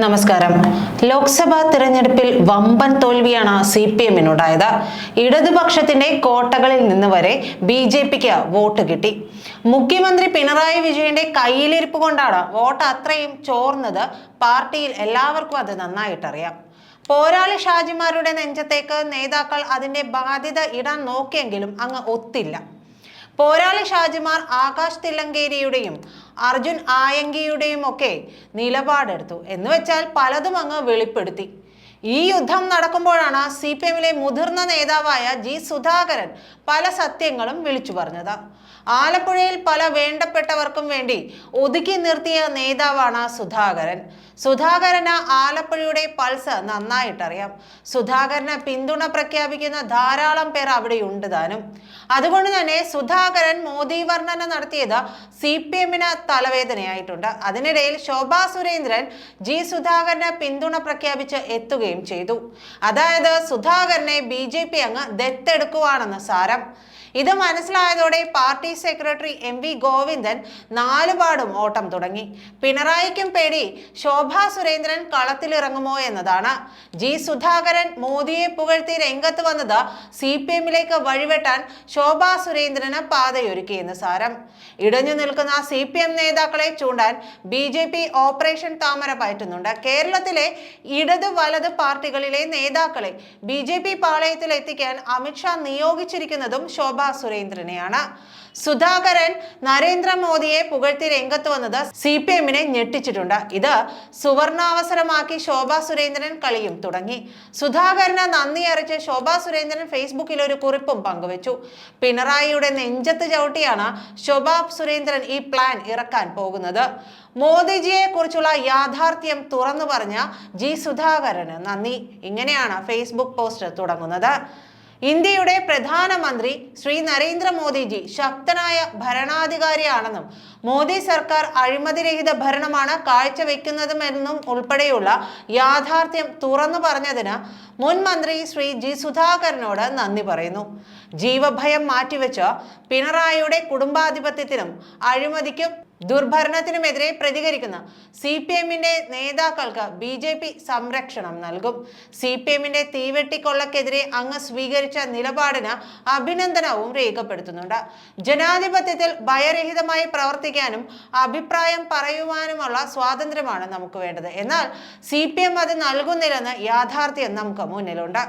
നമസ്കാരം. ലോക്സഭാ തിരഞ്ഞെടുപ്പിൽ വമ്പൻ തോൽവിയാണ് സി പി എമ്മിനുണ്ടായത് ഇടതുപക്ഷത്തിന്റെ കോട്ടകളിൽ നിന്ന് വരെ ബി ജെ പിക്ക് വോട്ട് കിട്ടി. മുഖ്യമന്ത്രി പിണറായി വിജയന്റെ കയ്യിലിരിപ്പ് കൊണ്ടാണ് വോട്ട് അത്രയും ചോർന്നത്. പാർട്ടിയിൽ എല്ലാവർക്കും അത് നന്നായിട്ടറിയാം. പോരാളി ഷാജിമാരുടെ നെഞ്ചത്തേക്ക് നേതാക്കൾ അതിന്റെ ബാധ്യത ഇടാൻ നോക്കിയെങ്കിലും അങ്ങ് ഒത്തില്ല. പോരാളി ഷാജിമാർ ആകാശ് തില്ലങ്കേരിയുടെയും അർജുൻ ആയങ്കിയുടെയും ഒക്കെ നിലപാടെടുത്തു. എന്ന് വെച്ചാൽ പലതും അങ്ങ് വെളിപ്പെടുത്തി. ഈ യുദ്ധം നടക്കുമ്പോഴാണ് സി പി എമ്മിലെ മുതിർന്ന നേതാവായ ജി സുധാകരൻ പല സത്യങ്ങളും വിളിച്ചു പറഞ്ഞത്. ആലപ്പുഴയിൽ പല വേണ്ടപ്പെട്ടവർക്കും വേണ്ടി ഒതുക്കി നിർത്തിയ നേതാവാണ് സുധാകരൻ. സുധാകരന് ആലപ്പുഴയുടെ പൾസ് നന്നായിട്ടറിയാം. സുധാകരന് പിന്തുണ പ്രഖ്യാപിക്കുന്ന ധാരാളം പേർ അവിടെയുണ്ട് താനും. അതുകൊണ്ട് തന്നെ സുധാകരൻ മോദി വർണന നടത്തിയത് സി പി എമ്മിന് തലവേദനയായിട്ടുണ്ട്. അതിനിടയിൽ ശോഭാ സുരേന്ദ്രൻ ജി സുധാകരന് പിന്തുണ പ്രഖ്യാപിച്ച് എത്തുകയും ചെയ്തു. അതായത് സുധാകരനെ ബി ജെ പി അങ്ങ് ദത്തെടുക്കുവാണെന്ന് സാരം. ഇത് മനസ്സിലായതോടെ party secretary M V Govindan നാലുപാടും ഓട്ടം തുടങ്ങി. പിണറായിക്കും പേടി ശോഭാ സുരേന്ദ്രൻ കളത്തിലിറങ്ങുമോ എന്നതാണ്. ജി സുധാകരൻ മോദിയെ പുകഴ്ത്തി രംഗത്ത് വന്നത് സി പി എമ്മിലേക്ക് വഴിവെട്ടാൻ ശോഭാ സുരേന്ദ്രന് പാതയൊരുക്കിയെന്ന് സാരം. ഇടഞ്ഞു നിൽക്കുന്ന സി പി എം നേതാക്കളെ ചൂണ്ടാൻ ബി ജെ പി ഓപ്പറേഷൻ താമര പയറ്റുന്നുണ്ട്. കേരളത്തിലെ ഇടത് വലത് പാർട്ടികളിലെ നേതാക്കളെ ബി ജെ പി പാളയത്തിൽ എത്തിക്കാൻ അമിത്ഷാ നിയോഗിച്ചിരിക്കുന്നതും ശോഭാ സുരേന്ദ്രനെയാണ്. സുധാകരൻ നരേന്ദ്രമോദിയെ പുകഴ്ത്തി രംഗത്ത് വന്നത് സി പി എമ്മിനെ ഞെട്ടിച്ചിട്ടുണ്ട്. ഇത് സുവർണാവസരമാക്കി ശോഭാ സുരേന്ദ്രൻ കളിയും തുടങ്ങി. സുധാകരന് നന്ദി അറിയിച്ച് ശോഭാ സുരേന്ദ്രൻ ഫേസ്ബുക്കിൽ ഒരു കുറിപ്പും പങ്കുവച്ചു. പിണറായിയുടെ നെഞ്ചത്ത് ചവിട്ടിയാണ് ശോഭാ സുരേന്ദ്രൻ ഈ പ്ലാൻ ഇറക്കാൻ പോകുന്നത്. മോദിജിയെ കുറിച്ചുള്ള യാഥാർത്ഥ്യം തുറന്നു പറഞ്ഞ ജി സുധാകരന് നന്ദി. ഇങ്ങനെയാണ് ഫേസ്ബുക്ക് പോസ്റ്റ് തുടങ്ങുന്നത്. ഇന്ത്യയുടെ പ്രധാനമന്ത്രി ശ്രീ നരേന്ദ്രമോദിജി ശക്തനായ ഭരണാധികാരിയാണെന്നും മോദി സർക്കാർ അഴിമതിരഹിത ഭരണമാണ് കാഴ്ചവെക്കുന്നതുമെന്നും ഉൾപ്പെടെയുള്ള യാഥാർത്ഥ്യം തുറന്നു പറഞ്ഞതിന് മുൻ മന്ത്രി ശ്രീ ജി സുധാകരനോട് നന്ദി പറയുന്നു. ജീവഭയം മാറ്റിവെച്ച് പിണറായിയുടെ കുടുംബാധിപത്യത്തിനും അഴിമതിക്കും ദുർഭരണത്തിനുമെതിരെ പ്രതികരിക്കുന്ന സി പി എമ്മിന്റെ നേതാക്കൾക്ക് ബി ജെ പി സംരക്ഷണം നൽകും. സി പി എമ്മിന്റെ തീവെട്ടിക്കൊള്ളക്കെതിരെ അങ്ങ് സ്വീകരിച്ച നിലപാടിന് അഭിനന്ദനവും രേഖപ്പെടുത്തുന്നുണ്ട്. ജനാധിപത്യത്തിൽ ഭയരഹിതമായി പ്രവർത്തിക്കാനും അഭിപ്രായം പറയുവാനുമുള്ള സ്വാതന്ത്ര്യമാണ് നമുക്ക് വേണ്ടത്. എന്നാൽ സി പി എം അത് നൽകുന്നില്ലെന്ന് യാഥാർത്ഥ്യം നമുക്ക് മുന്നിലുണ്ട്.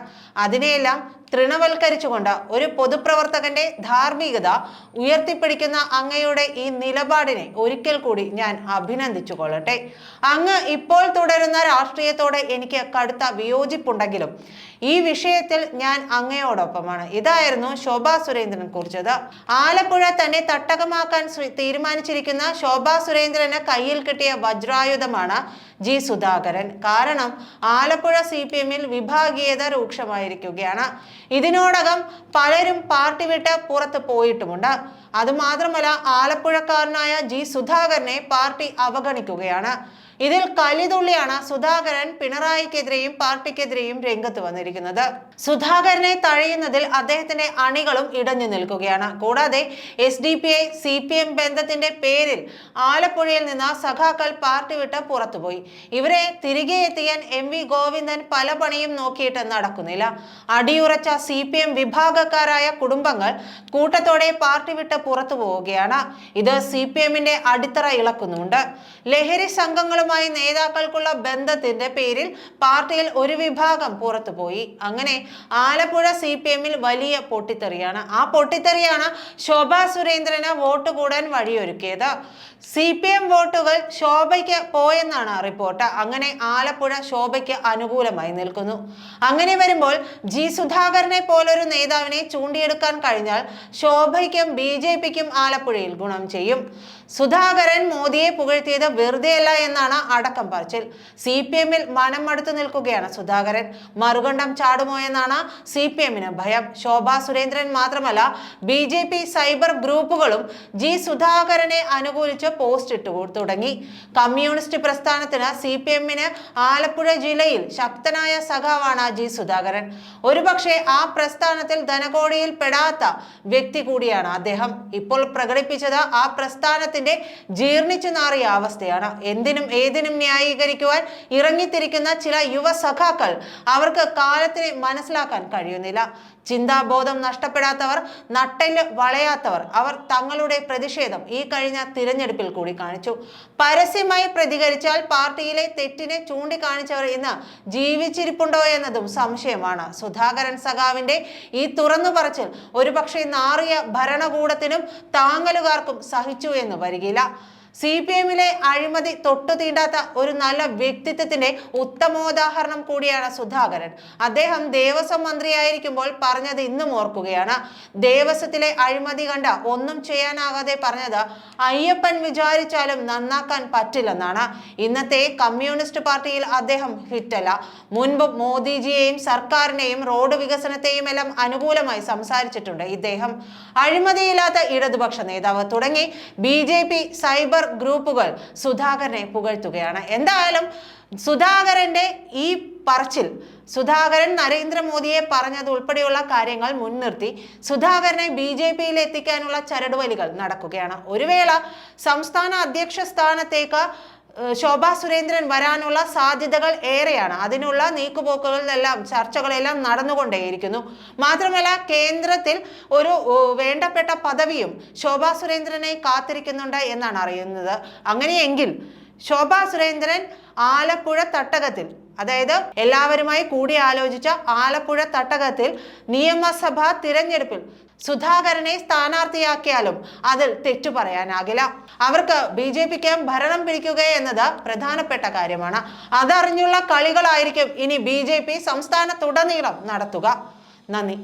അതിനെയെല്ലാം തൃണവൽക്കരിച്ചുകൊണ്ട് ഒരു പൊതുപ്രവർത്തകന്റെ ധാർമ്മികത ഉയർത്തിപ്പിടിക്കുന്ന അങ്ങയുടെ ഈ നിലപാടിനെ ഒരിക്കൽ കൂടി ഞാൻ അഭിനന്ദിച്ചു കൊള്ളട്ടെ അങ്ങ് ഇപ്പോൾ തുടരുന്ന രാഷ്ട്രീയത്തോടെ എനിക്ക് കടുത്ത വിയോജിപ്പുണ്ടെങ്കിലും ഈ വിഷയത്തിൽ ഞാൻ അങ്ങയോടൊപ്പമാണ്. ഇതായിരുന്നു ശോഭാ സുരേന്ദ്രൻ കുറിച്ചത്. ആലപ്പുഴ തന്നെ തട്ടകമാക്കാൻ തീരുമാനിച്ചിരിക്കുന്ന ശോഭാ സുരേന്ദ്രന് കയ്യിൽ കിട്ടിയ വജ്രായുധമാണ് ജി സുധാകരൻ. കാരണം ആലപ്പുഴ സി പി എമ്മിൽ വിഭാഗീയത രൂക്ഷമായിരിക്കുകയാണ്. ഇതിനോടകം പലരും പാർട്ടി വിട്ട് പുറത്ത് പോയിട്ടുമുണ്ട്. അതുമാത്രമല്ല ആലപ്പുഴക്കാരനായ ജി സുധാകരനെ പാർട്ടി അവഗണിക്കുകയാണ്. ഇതിൽ കലിതുള്ളിയാണ് സുധാകരൻ പിണറായിക്കെതിരെയും പാർട്ടിക്കെതിരെയും രംഗത്ത് വന്നിരിക്കുന്നത്. സുധാകരനെ തഴയുന്നതിൽ അദ്ദേഹത്തിന്റെ അണികളും ഇടഞ്ഞു നിൽക്കുകയാണ്. കൂടാതെ S D P I C P M ബന്ധത്തിന്റെ പേരിൽ ആലപ്പുഴയിൽ നിന്ന് സഖാക്കൾ പാർട്ടി വിട്ട് പുറത്തുപോയി. ഇവരെ തിരികെ എത്തിക്കാൻ എം വി ഗോവിന്ദൻ പല പണിയും നോക്കിയിട്ട് നടക്കുന്നില്ല. അടിയുറച്ച സി പി എം വിഭാഗക്കാരായ കുടുംബങ്ങൾ കൂട്ടത്തോടെ പാർട്ടി വിട്ട് പുറത്തു പോവുകയാണ് ഇത് സി പി എമ്മിന്റെ അടിത്തറ ഇളക്കുന്നുണ്ട്. ലഹരി സംഘങ്ങളുമായി നേതാക്കൾക്കുള്ള ബന്ധത്തിന്റെ പേരിൽ പാർട്ടിയിൽ ഒരു വിഭാഗം പുറത്തുപോയി. അങ്ങനെ ആലപ്പുഴ സി പി എമ്മിൽ വലിയ പൊട്ടിത്തെറിയാണ്. ആ പൊട്ടിത്തെറിയാണ് ശോഭാ സുരേന്ദ്രന് വോട്ട് കൂടാൻ വഴിയൊരുക്കിയത്. സി പി എം വോട്ടുകൾ ശോഭയ്ക്ക് പോയെന്നാണ് റിപ്പോർട്ട്. അങ്ങനെ ആലപ്പുഴ ശോഭയ്ക്ക് അനുകൂലമായി നിൽക്കുന്നു. അങ്ങനെ വരുമ്പോൾ ജി സുധാകരനെ പോലൊരു നേതാവിനെ ചൂണ്ടിയെടുക്കാൻ കഴിഞ്ഞാൽ ശോഭയ്ക്കും ബി ജെ പിക്കും ആലപ്പുഴയിൽ ഗുണം ചെയ്യും. സുധാകരൻ മോദിയെ പുകഴ്ത്തിയത് വെറുതെയല്ല എന്നാണ് അടക്കം പറച്ചിൽ. സി പി എമ്മിൽ മനം മടുത്തു നിൽക്കുകയാണ് സുധാകരൻ. മറുകണ്ഠം ചാടുമോ എന്നാണ് സി പി എമ്മിന് ഭയം. ശോഭാ സുരേന്ദ്രൻ മാത്രമല്ല ബി ജെ പി സൈബർ ഗ്രൂപ്പുകളും ജി സുധാകരനെ അനുകൂലിച്ച് പോസ്റ്റ് ഇട്ടു തുടങ്ങി. കമ്മ്യൂണിസ്റ്റ് പ്രസ്ഥാനത്തിന് സി പി എമ്മിന് ആലപ്പുഴ ജില്ലയിൽ ശക്തനായ സഖാവാണ് ജി സുധാകരൻ. ഒരുപക്ഷെ ആ പ്രസ്ഥാനത്തിൽ ധനകോടിയിൽ പെടാത്ത വ്യക്തി കൂടിയാണ് അദ്ദേഹം. ഇപ്പോൾ പ്രകടിപ്പിച്ചത് ആ പ്രസ്ഥാനത്തിന്റെ ജീർണിച്ചു നാറിയ അവസ്ഥയാണ്. എന്തിനും ഏതിനും ന്യായീകരിക്കുവാൻ ഇറങ്ങിത്തിരിക്കുന്ന ചില യുവ സഖാക്കൾ അവർക്ക് കാലത്തിനെ മനസ്സിലാക്കാൻ കഴിയുന്നില്ല. ചിന്താബോധം നഷ്ടപ്പെടാത്തവർ നട്ടെല്ല് വളയാത്തവർ അവർ തങ്ങളുടെ പ്രതിഷേധം ഈ കഴിഞ്ഞ തിരഞ്ഞെടുപ്പിൽ കൂടി കാണിച്ചു. പരസ്യമായി പ്രതികരിച്ചാൽ പാർട്ടിയിലെ തെറ്റിനെ ചൂണ്ടിക്കാണിച്ചവർ ഇന്ന് ജീവിച്ചിരിപ്പുണ്ടോ എന്നതും സംശയമാണ്. സുധാകരൻ സഖാവിന്റെ ഈ തുറന്നു പറച്ചിൽ ഒരുപക്ഷെ നാറിയ ഭരണകൂടത്തിനും താങ്ങലുകാർക്കും സഹിച്ചു എന്ന് വരികില്ല. സി പി എമ്മിലെ അഴിമതി തൊട്ടു തീണ്ടാത്ത ഒരു നല്ല വ്യക്തിത്വത്തിന്റെ ഉത്തമോദാഹരണം കൂടിയാണ് സുധാകരൻ. അദ്ദേഹം ദേവസ്വം മന്ത്രിയായിരിക്കുമ്പോൾ പറഞ്ഞത് ഇന്നും ഓർക്കുകയാണ്. ദേവസ്വത്തിലെ അഴിമതി കണ്ട ഒന്നും ചെയ്യാനാകാതെ പറഞ്ഞത് അയ്യപ്പൻ വിചാരിച്ചാലും നന്നാക്കാൻ പറ്റില്ലെന്നാണ്. ഇന്നത്തെ കമ്മ്യൂണിസ്റ്റ് പാർട്ടിയിൽ അദ്ദേഹം ഹിറ്റല്ല. മുൻപ് മോദിജിയെയും സർക്കാരിനെയും റോഡ് വികസനത്തെയും എല്ലാം അനുകൂലമായി സംസാരിച്ചിട്ടുണ്ട് ഇദ്ദേഹം. അഴിമതിയില്ലാത്ത ഇടതുപക്ഷ നേതാവ് തുടങ്ങി. ബി ജെ ഗ്രൂപ്പുകൾ സുധാകരനെ പുകഴ്ത്തുകയാണ്. എന്തായാലും സുധാകരന്റെ ഈ പറച്ചിൽ സുധാകരൻ നരേന്ദ്രമോദിയെ പറഞ്ഞത് ഉൾപ്പെടെയുള്ള കാര്യങ്ങൾ മുൻനിർത്തി സുധാകരനെ ബി ജെ പിയിൽ എത്തിക്കാനുള്ള ചരടുവലികൾ നടക്കുകയാണ്. ഒരുവേള സംസ്ഥാന അധ്യക്ഷ സ്ഥാനത്തേക്ക് ശോഭാ സുരേന്ദ്രൻ വരാനുള്ള സാധ്യതകൾ ഏറെയാണ്. അതിനുള്ള നീക്കുപോക്കുകളെല്ലാം ചർച്ചകളെല്ലാം നടന്നുകൊണ്ടേയിരിക്കുന്നു. മാത്രമല്ല കേന്ദ്രത്തിൽ ഒരു വേണ്ടപ്പെട്ട പദവിയും ശോഭാ സുരേന്ദ്രനെ കാത്തിരിക്കുന്നുണ്ട് എന്നാണ് അറിയുന്നത്. അങ്ങനെയെങ്കിൽ ശോഭാ സുരേന്ദ്രൻ ആലപ്പുഴ തട്ടകത്തിൽ അതായത് എല്ലാവരുമായി കൂടിയാലോചിച്ച ആലപ്പുഴ തട്ടകത്തിൽ നിയമസഭാ തിരഞ്ഞെടുപ്പിൽ സുധാകരനെ സ്ഥാനാർത്ഥിയാക്കിയാലും അതിൽ തെറ്റു പറയാനാകില്ല. അവർക്ക് ബി ജെ പിക്ക് ഭരണം പിടിക്കുക എന്നത് പ്രധാനപ്പെട്ട കാര്യമാണ്. അതറിഞ്ഞുള്ള കളികളായിരിക്കും ഇനി ബി ജെ പി സംസ്ഥാനത്തുടനീളം നടത്തുക. നന്ദി.